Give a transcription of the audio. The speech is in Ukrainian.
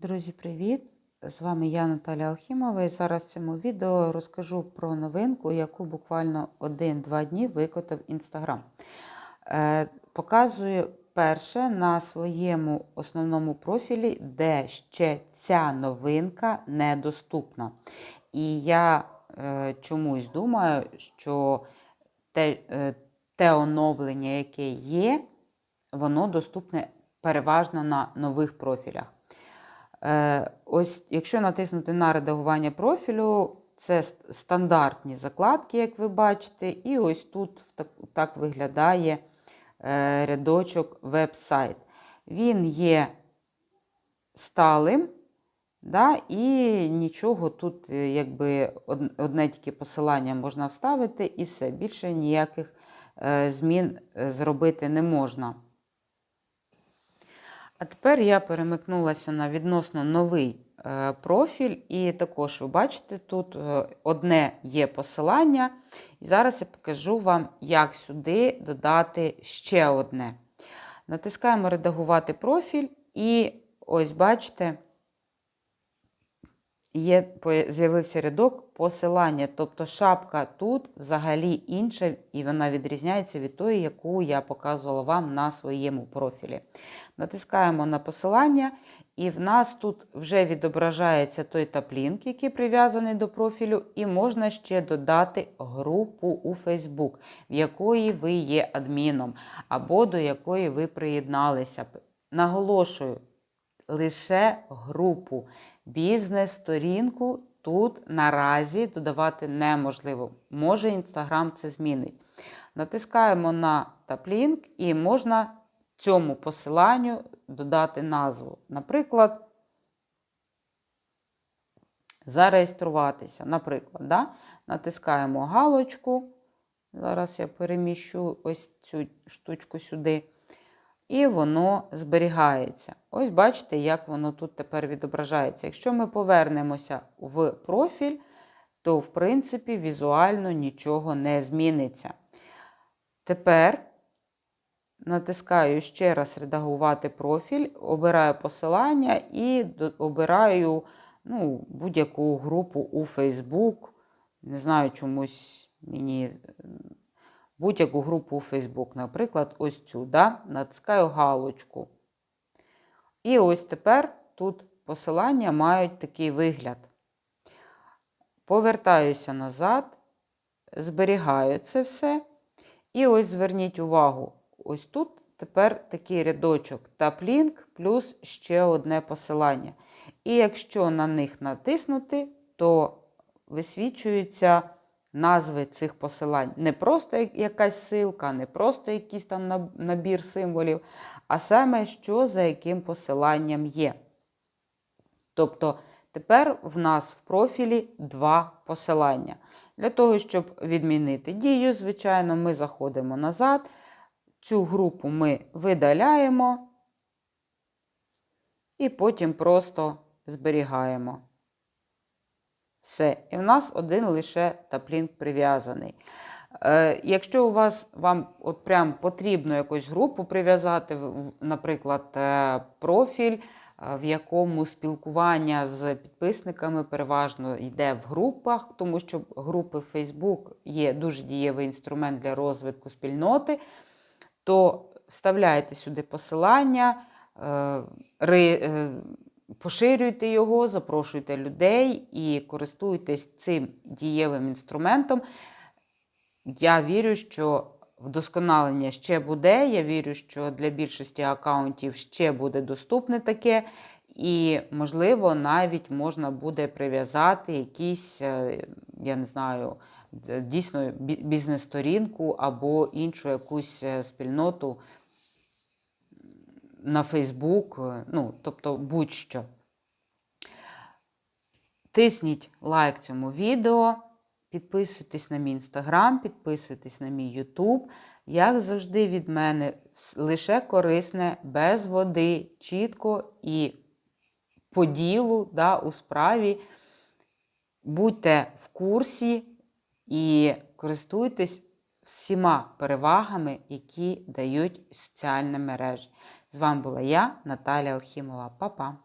Друзі, привіт! З вами я, Наталя Алхімова, і зараз в цьому відео розкажу про новинку, яку буквально 1-2 дні викотав Інстаграм. Е, показую перше на своєму основному профілі, де ще ця новинка недоступна. І я е, чомусь думаю, що те, е, те оновлення, яке є, воно доступне переважно на нових профілях. Е, ось, якщо натиснути на редагування профілю, це стандартні закладки, як ви бачите, і ось тут так, виглядає е, рядочок веб-сайт. Він є сталим, да, і нічого тут, е, якби одне тільки посилання можна вставити, і все. Більше ніяких змін зробити не можна. А тепер я перемикнулася на відносно новий е, профіль, і також ви бачите, тут е, одне є посилання. І зараз я покажу вам, як сюди додати ще одне. Натискаємо Редагувати профіль, і ось бачите, є, з'явився рядок посилання. Тобто шапка тут взагалі інша, і вона відрізняється від тої, яку я показувала вам на своєму профілі. Натискаємо на посилання, і в нас тут вже відображається той таплінк, який прив'язаний до профілю, і можна ще додати групу у Facebook, в якої ви є адміном, або до якої ви приєдналися. Наголошую, лише групу. Бізнес-сторінку тут наразі додавати неможливо. Може, Інстаграм це змінить. Натискаємо на таплінк і можна цьому посиланню додати назву. Наприклад, зареєструватися. Наприклад, да? натискаємо галочку. Зараз я переміщу ось цю штучку сюди. І воно зберігається. Ось бачите, як воно тут тепер відображається. Якщо ми повернемося в профіль, то, в принципі, візуально нічого не зміниться. Тепер натискаю ще раз редагувати профіль, обираю посилання і обираю ну, будь-яку групу у Facebook. Не знаю, чомусь мені будь-яку групу у Facebook, наприклад, ось цю. да? Натискаю галочку. І ось тепер тут посилання мають такий вигляд. Повертаюся назад, зберігаю це все. І ось зверніть увагу, ось тут тепер такий рядочок таплінк плюс ще одне посилання. І якщо на них натиснути, то висвічуються назви цих посилань. Не просто якась силка, не просто якийсь там набір символів, а саме, що за яким посиланням є. Тобто тепер в нас в профілі два посилання. Для того, щоб відмінити дію, звичайно, ми заходимо назад. Цю групу ми видаляємо і потім просто зберігаємо. Все. І в нас один лише таплінк прив'язаний. Е, Якщо у вас вам от прям потрібно якусь групу прив'язати, наприклад, е, профіль, е, в якому спілкування з підписниками переважно йде в групах, тому що групи в Facebook є дуже дієвий інструмент для розвитку спільноти, то вставляєте сюди посилання. Е, Поширюйте його, запрошуйте людей і користуйтесь цим дієвим інструментом. Я вірю, що вдосконалення ще буде. Я вірю, що для більшості аккаунтів ще буде доступне таке. І, можливо, навіть можна буде прив'язати якісь, е, я не знаю, дійсно бізнес-сторінку або іншу якусь е, спільноту на Фейсбук, е, ну, тобто будь-що. Тисніть лайк цьому відео, підписуйтесь на мій інстаграм, підписуйтесь на мій Ютуб. Як завжди, від мене лише корисне, без води, чітко і по ділу да, у справі. Будьте в курсі і користуйтесь всіма перевагами, які дають соціальні мережі. З вами була я, Наталя Алхімова. Па-па!